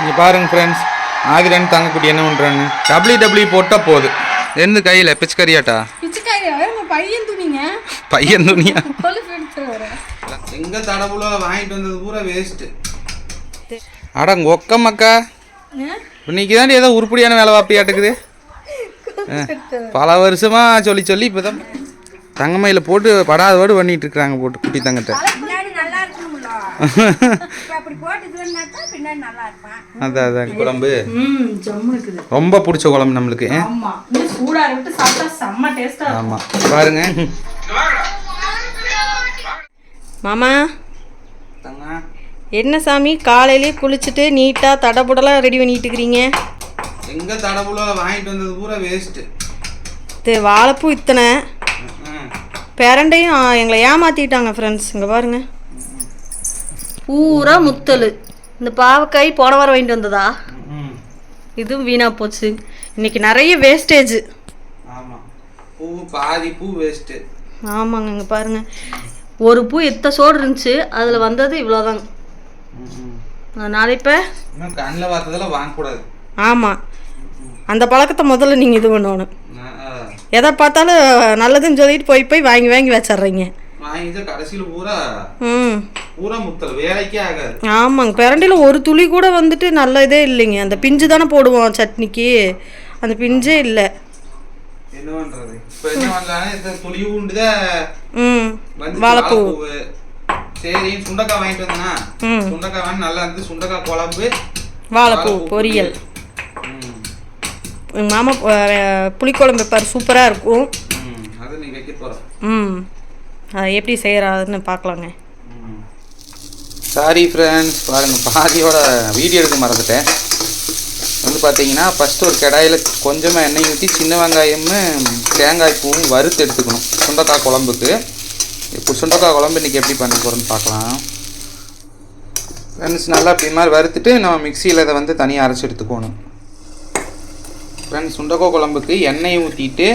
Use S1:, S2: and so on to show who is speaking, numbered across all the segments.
S1: இங்கே பாருங்க ஃப்ரெண்ட்ஸ் ஆதிரன் தங்கக்குட்டி என்ன பண்ணுறான்னு டபிள்யூ டபிள்யூ போட்டால் போகுது எந்த கையில்? பிச்சைக்கறியாட்டா?
S2: பிச்சைக்காரி உங்க பையன் துணிங்க.
S1: பையன் துணியா? எங்கே தடபுல வாங்கிட்டு வந்தது பூரா வேஸ்ட்டு அட ஒக்க மக்கா. இன்னைக்கு தான் ஏதோ உருப்படியான வேலை வாப்பியாட்டுக்குது பல வருஷமா சொல்லி சொல்லி இப்போ தான் தங்கமயில போட்டு படாத பாடு பண்ணிட்டு இருக்கிறாங்க போட்டு குட்டி தங்கத்தை. அதான் அதான். குழம்பு? ரொம்ப பிடிச்ச குழம்பு நம்மளுக்கு. ஆமாம் பாருங்க.
S2: மாமா. என்ன சாமி? காலையிலே குளிச்சுட்டு நீட்டா தடபுடலாம் ரெடி பண்ணிட்டு இருக்கிறீங்க?
S1: எங்கே தடபுல வாங்கிட்டு வந்தது பூரா வேஸ்ட்டு
S2: இது வாழைப்பூ இத்தனை. பேரண்டையும் எங்களை ஏமாத்திட்டாங்க ஃப்ரெண்ட்ஸ் இங்கே பாருங்க. பூரா முத்தல். இந்த பாவக்காய் போன வாரம் வாங்கிட்டு வந்ததா? இதுவும் வீணாக போச்சு. இன்னைக்கு நிறைய வேஸ்டேஜ்
S1: பூ பாதி பூ வேஸ்ட்டு
S2: ஆமாங்க இங்கே பாருங்க. ஒரு பூ எத்த சோடு இருந்துச்சு அதில் வந்தது இவ்வளோதாங்க அதனால இப்போ
S1: கண்ணில் பார்த்ததெல்லாம் வாங்கக்கூடாது.
S2: ஆமாம் அந்த பழக்கத்தை முதல்ல நீங்கள் இது பண்ணணும். எதை பார்த்தாலும் நல்லதுன்னு சொல்லிட்டு போய் போய் வாங்கி வாங்கி வச்சிட்றீங்க.
S1: வாங்கிட்டு கடைசியில் பூரா
S2: ம்.
S1: பூரா முத்தல் வேலைக்கே ஆகாது.
S2: ஆமாங்க பிரண்டையில் ஒரு துளி கூட வந்துட்டு நல்ல இதே இல்லைங்க. அந்த பிஞ்சு தானே போடுவோம் சட்னிக்கு. அந்த பிஞ்சே இல்லை.
S1: என்ன பண்றது? இப்போ என்ன பண்ணலாம்னா இந்த துளி உண்டுதான்
S2: ம். வாழைப்பூ.
S1: சரி சுண்டக்காய் வாங்கிட்டு வந்தேனா?
S2: ம்.
S1: சுண்டக்காய் வாங்கி நல்லா இருந்து சுண்டக்காய் குழம்பு
S2: வாழைப்பூ பொரியல். மாமா புளிக்குழம்பு வைப்பார் சூப்பராக இருக்கும்.
S1: ம், அது நீ வைக்க
S2: ம். அதை எப்படி செய்கிறாருன்னு பார்க்கலாங்க.
S1: சாரி ஃப்ரெண்ட்ஸ் பாருங்கள் பாதியோட வீடியோ எடுக்க மறந்துட்டேன். வந்து பார்த்தீங்கன்னா ஃபஸ்ட்டு ஒரு கடாயில் கொஞ்சமாக எண்ணெய் ஊற்றி சின்ன வெங்காயமும் தேங்காய் பூவும் வறுத்து எடுத்துக்கணும். சுண்டக்காய் குழம்புக்கு. இப்போ சுண்டக்காய் குழம்பு இன்றைக்கி எப்படி பண்ண போகிறோன்னு பார்க்கலாம். ஃப்ரெண்ட்ஸ் நல்லா இப்படி மாதிரி வறுத்துட்டு நம்ம மிக்சியில் இதை வந்து தனியாக அரைச்சி எடுத்துக்கணும். ஃப்ரெண்ட்ஸ் சுண்டக்காய் குழம்புக்கு எண்ணெய் ஊற்றிட்டு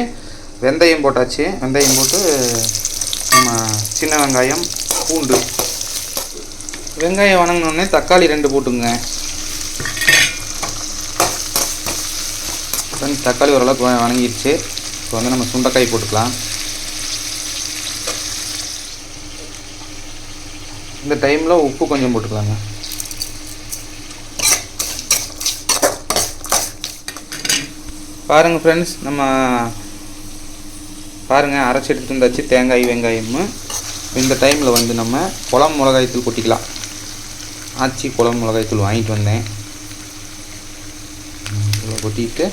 S1: வெந்தயம் போட்டாச்சு. வெந்தயம் போட்டு நம்ம சின்ன வெங்காயம் பூண்டு. வெங்காயம் வணங்கினோடனே தக்காளி ரெண்டு போட்டுங்க. தக்காளி ஓரளவுக்கு வணங்கிடுச்சு இப்போ வந்து நம்ம சுண்டைக்காய் போட்டுக்கலாம். இந்த டைமில் உப்பு கொஞ்சம் போட்டுக்கலாங்க. பாருங்கள் ஃப்ரெண்ட்ஸ் நம்ம பாருங்கள் அரைச்சி எடுத்துட்டு வந்தாச்சு தேங்காய் வெங்காயமும். இந்த டைமில் வந்து நம்ம குளம் மிளகாய்த்தூள் கொட்டிக்கலாம். ஆச்சி குளம் மிளகாய்த்தூள் வாங்கிட்டு வந்தேன். இவ்வளோ கொட்டிட்டு.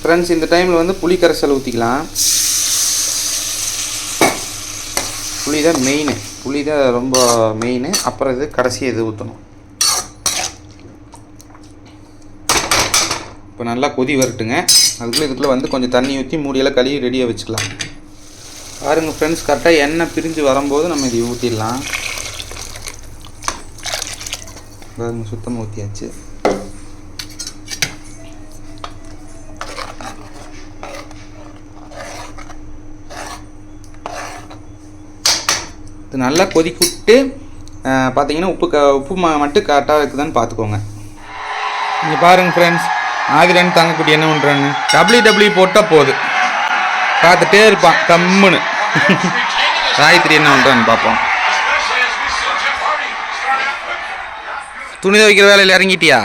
S1: ஃப்ரெண்ட்ஸ் இந்த டைமில் வந்து புளி கரைசல் ஊற்றிக்கலாம் புளி தான் மெயின் புளி தான் ரொம்ப மெயின் அப்புறம் இது கடைசி இது ஊற்றணும் இப்போ நல்லா கொதி வரட்டுங்க. அதுக்குள்ளே இதுக்குள்ளே வந்து கொஞ்சம் தண்ணி ஊற்றி மூடியெல்லாம் கழுவி ரெடியாக வச்சுக்கலாம். பாருங்கள் ஃப்ரெண்ட்ஸ் கரெக்டாக எண்ணெய் பிரிஞ்சு வரும்போது நம்ம இதை ஊற்றிடலாம் பாருங்க சுத்தமாக ஊற்றியாச்சு இது நல்லா கொதிக்குட்டு பார்த்தீங்கன்னா உப்பு க உப்பு மட்டும் கரெக்டாக இருக்குதான்னு பார்த்துக்கோங்க. இங்கே பாருங்கள் ஃப்ரெண்ட்ஸ் ஆதிரன் தங்கக்குட்டி என்ன பண்ணுறான்னு டபிள்யூ டபிள்யூ போட்டால் போகுது. பார்த்துட்டே இருப்பான் கம்முன்னு. காயத்ரி என்ன பண்ணுறான்னு பார்ப்போம். துணி துவைக்கிற வேலையில் இறங்கிட்டியா?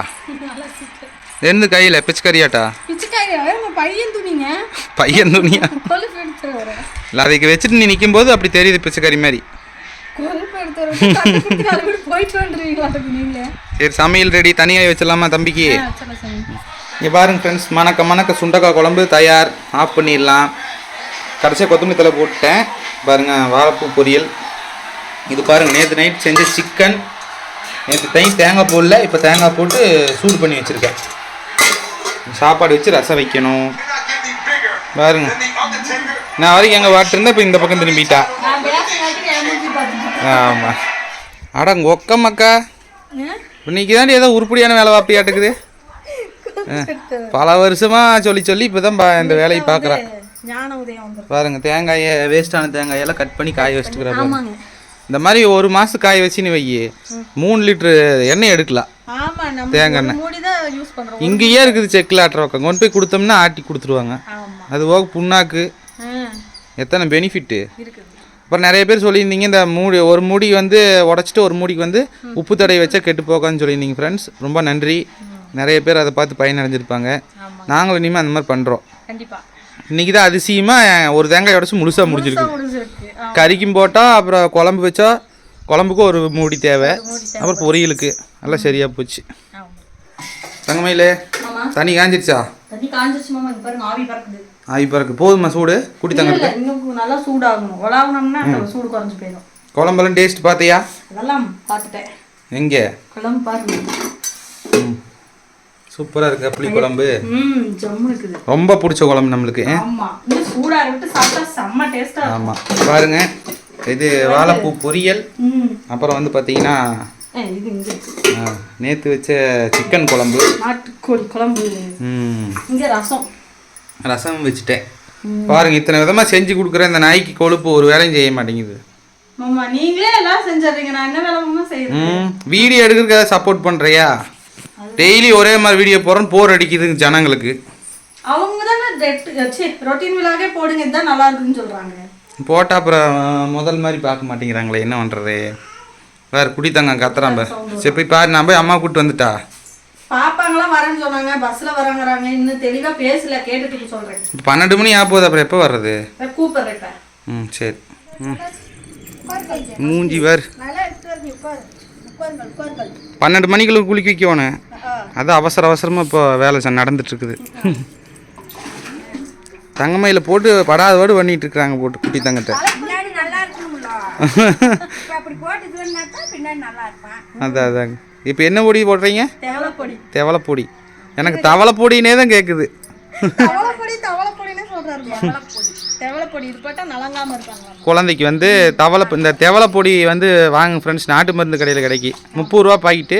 S1: எந்த கையில்? பிச்சைக்கறியாட்டா?
S2: பையன்
S1: துணியா? இல்லை அதுக்கு வச்சுட்டு நீ நிற்கும்போது அப்படி தெரியுது பிச்சைக்கறி மாதிரி சரி சமையல் ரெடி தனியாக வச்சிடலாமா தம்பிக்கு? இங்கே பாருங்க ஃப்ரெண்ட்ஸ் மணக்க மணக்க சுண்டக்காய் குழம்பு தயார். ஆஃப் பண்ணிடலாம். கடைசியாக கொத்தமல்லி தலை போட்டேன். பாருங்கள் வாழைப்பூ பொரியல். இது பாருங்கள் நேற்று நைட் செஞ்ச சிக்கன் நேற்று தை தேங்காய் போடல இப்போ தேங்காய் போட்டு சூடு பண்ணி வச்சுருக்கேன். சாப்பாடு வச்சு ரசம் வைக்கணும். பாருங்க. நான் வரைக்கும் எங்கள் வாட்டிருந்தேன் இப்போ இந்த பக்கம் திரும்பிட்டா. ஆமாம் அட ஒக்க மக்கா இன்னைக்கு தான் ஏதோ உருப்படியான வேலை வாப்பியாட்டுக்குது. பல வருஷமா சொல்லி சொல்லி இப்பதான் பா இந்த வேலையை பார்க்குறேன் பாருங்க தேங்காயை வேஸ்டான தேங்காயெல்லாம் கட் பண்ணி காய
S2: ஆமாங்க.
S1: இந்த மாதிரி ஒரு மாதம் காய வச்சுன்னு வை மூணு லிட்ரு எண்ணெய் எடுக்கலாம். தேங்காய் எண்ணெய். இங்கேயே இருக்குது செக்கில் ஆட்டுற பக்கம். கொண்டு போய் கொடுத்தோம்னா ஆட்டி கொடுத்துருவாங்க. அது போக புண்ணாக்கு எத்தனை பெனிஃபிட்டு அப்புறம் நிறைய பேர் சொல்லியிருந்தீங்க இந்த மூடி ஒரு மூடி வந்து உடச்சிட்டு ஒரு மூடிக்கு வந்து உப்பு தடவை வச்சா கெட்டு போகான்னு சொல்லியிருந்தீங்க ஃப்ரெண்ட்ஸ் ரொம்ப நன்றி. நிறைய பேர் அதை பார்த்து பயனடைஞ்சிருப்பாங்க. நாங்களும் இனிமேல் அந்த மாதிரி பண்ணுறோம் இன்றைக்கி தான் அதிசயமாக ஒரு தேங்காய் உடச்சி முழுசாக முடிஞ்சிருக்கு. கறிக்கும் போட்டால் அப்புறம் குழம்பு வச்சா குழம்புக்கு ஒரு மூடி தேவை. அப்புறம் பொரியலுக்கு. எல்லாம் சரியாக போச்சு. தங்கமயிலே தண்ணி காஞ்சிருச்சா?
S2: ஆவி பறக்குது.
S1: ஆகி பிறகு போதுமா சூடு? குடி தங்க
S2: நல்லா சூடாகணும். உலாகணும்னா சூடு குறைஞ்சு போயிடும்.
S1: குழம்பெல்லாம் டேஸ்ட் பார்த்தியா?
S2: அதெல்லாம் பார்த்துட்டேன்.
S1: எங்கே?
S2: குழம்பு பாருங்க
S1: ம். சூப்பராக இருக்குது அப்பளி குழம்பு. ரொம்ப பிடிச்ச குழம்பு நம்மளுக்கு. ஆமாம் பாருங்க இது வாழைப்பூ பொரியல். அப்புறம் வந்து பார்த்தீங்கன்னா. நேற்று வச்ச சிக்கன் குழம்பு.
S2: நாட்டுக்கோழி குழம்பு. இங்க ரசம்.
S1: ரசம் வச்சுட்டேன். பாருங்க இத்தனை விதமாக செஞ்சு கொடுக்குற இந்த நாய்க்கு கொழுப்பு ஒரு வேலையும் செய்ய மாட்டேங்குது.
S2: மாமா நீங்களே எல்லாம் செஞ்சிடுறீங்க நான் என்ன வேலை செய்யறேன்.
S1: வீடியோ எடுக்கிறதுக்கு சப்போர்ட் பண்ணுறியா டெய்லி ஒரே மாதிரி வீடியோ போடுறோன்னு போர் அடிக்குது ஜனங்களுக்கு.
S2: அவங்க தானே ரொட்டீன் விழாவே போடுங்க இதுதான் நல்லா இருக்குன்னு சொல்றாங்க.
S1: போட்டால் அப்புறம் முதல் மாதிரி பார்க்க மாட்டேங்கிறாங்களே என்ன பண்ணுறது வேறு குடித்தாங்க கத்துறான் சரி போய் பாரு நான் போய் அம்மா கூப்பிட்டு வந்துட்டா?
S2: பாப்பாங்களாம் வரேன்னு சொன்னாங்க பஸ்ல வரேங்கிறாங்க இன்னும் தெளிவா பேசல கேட்டுட்டு சொல்றேன்.
S1: இப்போ பன்னெண்டு மணி ஆக போகுது அப்புறம் எப்போ வர்றது?
S2: கூப்பிடுறேன்.
S1: ம் சரி. ம். மூஞ்சி வேறு. பன்னெண்டு மணிக்குள்ள குளிக்க வைக்கணும். அதான் அவசர அவசரமாக இப்போ வேலை ச- நடந்துட்டு இருக்குது தங்கமயில போட்டு படாத பாடு பண்ணிட்டு இருக்கிறாங்க போட்டு குட்டி தங்கத்தை அதான் அதாங்க. இப்போ என்ன பொடி போடுறீங்க?
S2: தேவலைப்பொடி.
S1: எனக்கு தவளைப்பொடினே தான் கேட்குது குழந்தைக்கு வந்து தவளை இந்த தெவலைப்பொடி வந்து வாங்க ஃப்ரெண்ட்ஸ் நாட்டு மருந்து கடையில் கிடைக்கி. முப்பது ரூபா பாக்கெட்டு.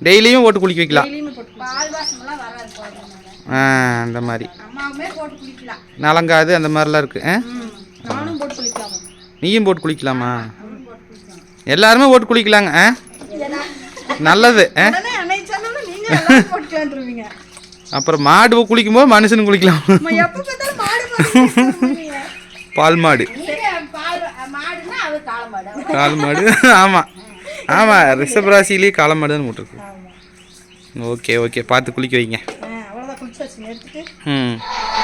S1: டெய்லியும் போட்டு குளிக்க வைக்கலாம். ஆ அந்த மாதிரி. நலங்காது அந்த மாதிரிலாம் இருக்குது நீயும் போட்டு குளிக்கலாமா? எல்லாருமே போட்டு குளிக்கலாங்க ஆ? நல்லது அப்புறம் மாடு குளிக்கும்போது மனுஷனும் குளிக்கலாம். பால் மாடு. கால் மாடு. ஆமாம் ஆமாம் ரிஷப் ராசிலேயே காளை மாடு தான் போட்டிருக்கு ஓகே ஓகே பார்த்து குளிக்க வைங்க. ம்.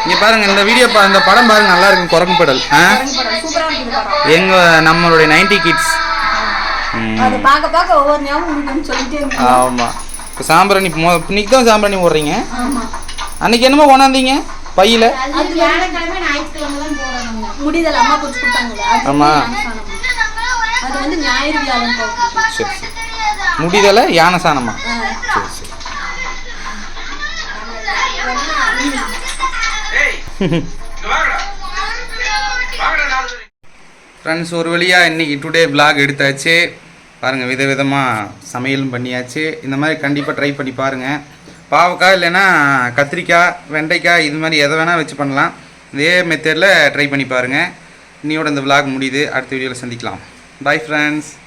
S1: இங்கே பாருங்கள் இந்த வீடியோ இந்த படம் பாருங்க நல்லா இருக்கும் குரங்கு படல். ஆ? எங்கள் நம்மளுடைய நைன்டி கிட்ஸ். ஆமாம் இப்போ சாம்பிராணி இன்னைக்கு தான் சாம்பிராணி போடுறீங்க? அன்னைக்கு என்னமோ கொண்டாந்தீங்க? பையில்?
S3: அது
S2: அது வந்து ஞாயிறு வியாழன்
S1: சரி சரி. முடிதலை யானை சாணமா சரி சரி. ஃப்ரெண்ட்ஸ் ஒரு வழியாக இன்றைக்கி டுடே vlog எடுத்தாச்சு. பாருங்கள் விதவிதமாக சமையலும் பண்ணியாச்சு. இந்த மாதிரி கண்டிப்பாக ட்ரை பண்ணி பாருங்கள் பாவக்காய் இல்லைன்னா கத்திரிக்காய் வெண்டைக்காய் இது மாதிரி எதை வேணால் வச்சு பண்ணலாம். இதே மெத்தடில் ட்ரை பண்ணி பாருங்கள் இன்னையோட இந்த vlog முடியுது. அடுத்த வீடியோவில் சந்திக்கலாம். Bye friends